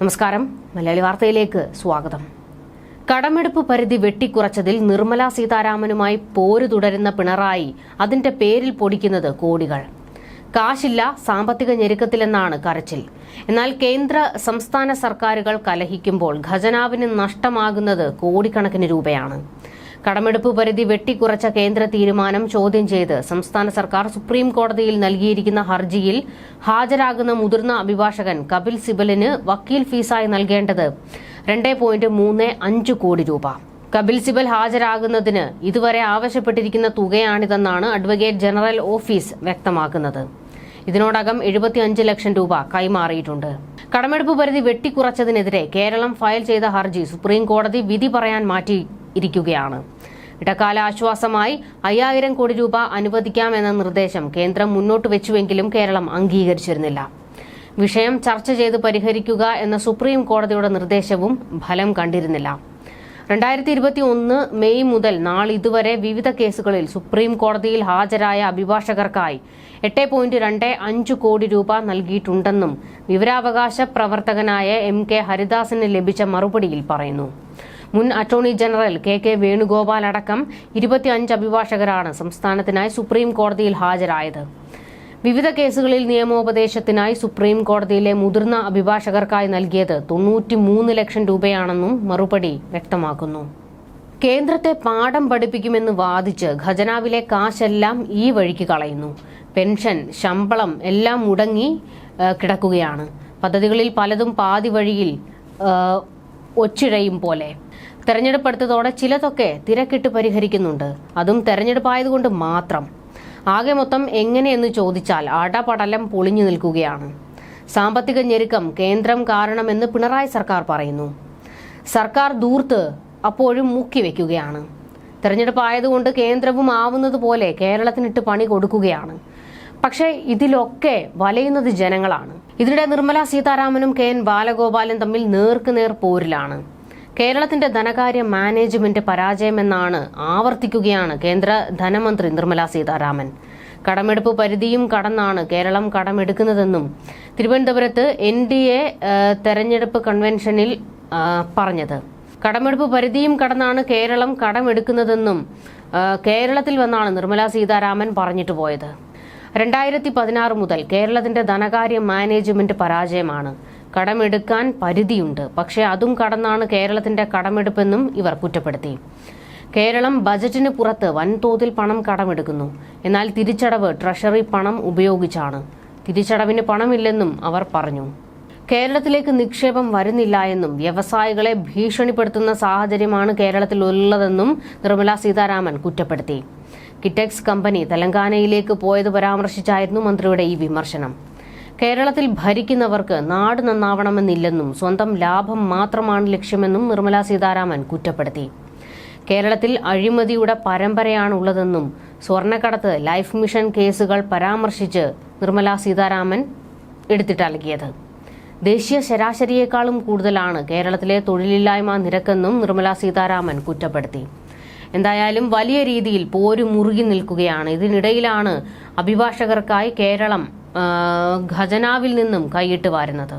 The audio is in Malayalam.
നമസ്കാരം. മലയാളി വാർത്തയിലേക്ക് സ്വാഗതം. കടമെടുപ്പ് പരിധി വെട്ടിക്കുറച്ചതിൽ നിർമ്മലാ സീതാരാമനുമായി പോര് തുടരുന്ന പിണറായി അതിന്റെ പേരിൽ പൊടിക്കുന്നത് കോടികൾ. കാശില്ല സാമ്പത്തിക ഞെരുക്കത്തിലെന്നാണ് കരച്ചിൽ. എന്നാൽ കേന്ദ്ര സംസ്ഥാന സർക്കാരുകൾ കലഹിക്കുമ്പോൾ ഖജനാവിന് നഷ്ടമാകുന്നത് കോടിക്കണക്കിന് രൂപയാണ്. കടമെടുപ്പ് പരിധി വെട്ടിക്കുറച്ച കേന്ദ്ര തീരുമാനം ചോദ്യം ചെയ്ത് സംസ്ഥാന സർക്കാർ സുപ്രീം കോടതിയിൽ നൽകിയിരിക്കുന്ന ഹർജിയിൽ ഹാജരാകുന്ന മുതിർന്ന അഭിഭാഷകൻ കപിൽ സിബലിന് വക്കീൽ ഫീസായി നൽകേണ്ടത് രണ്ടേ പോയിന്റ് മൂന്ന് അഞ്ച് കോടി രൂപ. കപിൽ സിബൽ ഹാജരാകുന്നതിന് ഇതുവരെ ആവശ്യപ്പെട്ടിരിക്കുന്ന തുകയാണിതെന്നാണ് അഡ്വക്കേറ്റ് ജനറൽ ഓഫീസ് വ്യക്തമാക്കുന്നത്. ഇതിനോടകം എഴുപത്തിയഞ്ച് ലക്ഷം രൂപ കൈമാറിയിട്ടുണ്ട്. കടമെടുപ്പ് പരിധി വെട്ടിക്കുറച്ചതിനെതിരെ കേരളം ഫയൽ ചെയ്ത ഹർജി സുപ്രീം കോടതി വിധി പറയാൻ മാറ്റിയിരിക്കുകയാണ് ഇടക്കാല ആശ്വാസമായി അയ്യായിരം കോടി രൂപ അനുവദിക്കാമെന്ന നിർദ്ദേശം കേന്ദ്രം മുന്നോട്ട് വെച്ചുവെങ്കിലും കേരളം അംഗീകരിച്ചിരുന്നില്ല. വിഷയം ചർച്ച ചെയ്ത് പരിഹരിക്കുക എന്ന സുപ്രീം കോടതിയുടെ നിർദ്ദേശവും ഫലം കണ്ടിരുന്നില്ല. രണ്ടായിരത്തി ഇരുപത്തി ഒന്ന് മെയ് മുതൽ നാളിതുവരെ വിവിധ കേസുകളിൽ സുപ്രീം കോടതിയിൽ ഹാജരായ അഭിഭാഷകർക്കായി എട്ട് പോയിന്റ് രണ്ട് അഞ്ച് കോടി രൂപ നൽകിയിട്ടുണ്ടെന്നും വിവരാവകാശ പ്രവർത്തകനായ എം കെ ഹരിദാസിന് ലഭിച്ച മറുപടിയിൽ പറയുന്നു. മുൻ attorney general K K Venugopal അടക്കം ഇരുപത്തിയഞ്ച് അഭിഭാഷകരാണ് സംസ്ഥാനത്തിനായി സുപ്രീം കോടതിയിൽ ഹാജരായത്. വിവിധ കേസുകളിൽ നിയമോപദേശത്തിനായി സുപ്രീം കോടതിയിലെ മുതിർന്ന അഭിഭാഷകർക്കായി നൽകിയത് തൊണ്ണൂറ്റി മൂന്ന് ലക്ഷം രൂപയാണെന്നും മറുപടി വ്യക്തമാക്കുന്നു. കേന്ദ്രത്തെ പാഠം പഠിപ്പിക്കുമെന്ന് വാദിച്ച് ഖജനാവിലെ കാശെല്ലാം ഈ വഴിക്ക് കളയുന്നു. പെൻഷൻ ശമ്പളം എല്ലാം മുടങ്ങി കിടക്കുകയാണ്. പദ്ധതികളിൽ പലതും പാതി വഴിയിൽ ഒച്ചിഴയും പോലെ. തെരഞ്ഞെടുപ്പ് അടുത്തതോടെ ചിലതൊക്കെ തിരക്കിട്ട് പരിഹരിക്കുന്നുണ്ട്. അതും തെരഞ്ഞെടുപ്പായതുകൊണ്ട് മാത്രം. ആകെ മൊത്തം എങ്ങനെയെന്ന് ചോദിച്ചാൽ അടപടലം പൊളിഞ്ഞു നിൽക്കുകയാണ്. സാമ്പത്തിക ഞെരുക്കം കേന്ദ്രം കാരണമെന്ന് പിണറായി സർക്കാർ പറയുന്നു. സർക്കാർ ദൂർത്ത് അപ്പോഴും മുക്കി വയ്ക്കുകയാണ് തെരഞ്ഞെടുപ്പായതുകൊണ്ട് കേന്ദ്രവും ആവുന്നത് പോലെ കേരളത്തിനിട്ട് പണി കൊടുക്കുകയാണ്. പക്ഷേ ഇതിലൊക്കെ വലയുന്നത് ജനങ്ങളാണ്. ഇതിനിടെ നിർമ്മല സീതാരാമനും കെ എൻ ബാലഗോപാലും തമ്മിൽ നേർക്കുനേർ പോരിലാണ്. കേരളത്തിന്റെ ധനകാര്യ മാനേജ്മെന്റ് പരാജയമെന്നാണ് ആവർത്തിക്കുകയാണ് കേന്ദ്ര ധനമന്ത്രി നിർമ്മല സീതാരാമൻ. കടമെടുപ്പ് പരിധിയും കടന്നാണ് കേരളം കടമെടുക്കുന്നതെന്നും തിരുവനന്തപുരത്ത് എൻ ഡി എ തെരഞ്ഞെടുപ്പ് കൺവെൻഷനിൽ പറഞ്ഞത്. കടമെടുപ്പ് പരിധിയും കടന്നാണ് കേരളം കടമെടുക്കുന്നതെന്നും കേരളത്തിൽ വന്നാണ് നിർമ്മല സീതാരാമൻ പറഞ്ഞിട്ട് പോയത്. രണ്ടായിരത്തി പതിനാറ് മുതൽ കേരളത്തിന്റെ ധനകാര്യ മാനേജ്മെന്റ് പരാജയമാണ്. കടമെടുക്കാൻ പരിധിയുണ്ട്. പക്ഷേ അതും കടന്നാണ് കേരളത്തിന്റെ കടമെടുപ്പെന്നും ഇവർ കുറ്റപ്പെടുത്തി. കേരളം ബജറ്റിന് പുറത്ത് വൻതോതിൽ പണം കടമെടുക്കുന്നു. എന്നാൽ തിരിച്ചടവ് ട്രഷറി പണം ഉപയോഗിച്ചാണ്. തിരിച്ചടവിന് പണമില്ലെന്നും അവർ പറഞ്ഞു. കേരളത്തിലേക്ക് നിക്ഷേപം വരുന്നില്ല എന്നും വ്യവസായികളെ ഭീഷണിപ്പെടുത്തുന്ന സാഹചര്യമാണ് കേരളത്തിൽ ഉള്ളതെന്നും നിർമ്മലാ സീതാരാമൻ കുറ്റപ്പെടുത്തി. കിറ്റെക്സ് കമ്പനി തെലങ്കാനയിലേക്ക് പോയത് പരാമർശിച്ചായിരുന്നു മന്ത്രിയുടെ ഈ വിമർശനം. കേരളത്തിൽ ഭരിക്കുന്നവർക്ക് നാട് നന്നാവണമെന്നില്ലെന്നും സ്വന്തം ലാഭം മാത്രമാണ് ലക്ഷ്യമെന്നും നിർമ്മലാ സീതാരാമൻ കുറ്റപ്പെടുത്തി. കേരളത്തിൽ അഴിമതിയുടെ പരമ്പരയാണുള്ളതെന്നും സ്വർണക്കടത്ത് ലൈഫ് മിഷൻ കേസുകൾ പരാമർശിച്ച് നിർമ്മലാ സീതാരാമൻ എടുത്തിട്ടലകിയത് ദേശീയ ശരാശരിയേക്കാളും കൂടുതലാണ് കേരളത്തിലെ തൊഴിലില്ലായ്മ നിരക്കെന്നും നിർമ്മലാ സീതാരാമൻ കുറ്റപ്പെടുത്തി. എന്തായാലും വലിയ രീതിയിൽ പോരു മുറുകി നിൽക്കുകയാണ്. ഇതിനിടയിലാണ് അഭിഭാഷകർക്കായി കേരളം ഖജനാവിൽ നിന്നും കൈയിട്ട് വാരുന്നത്.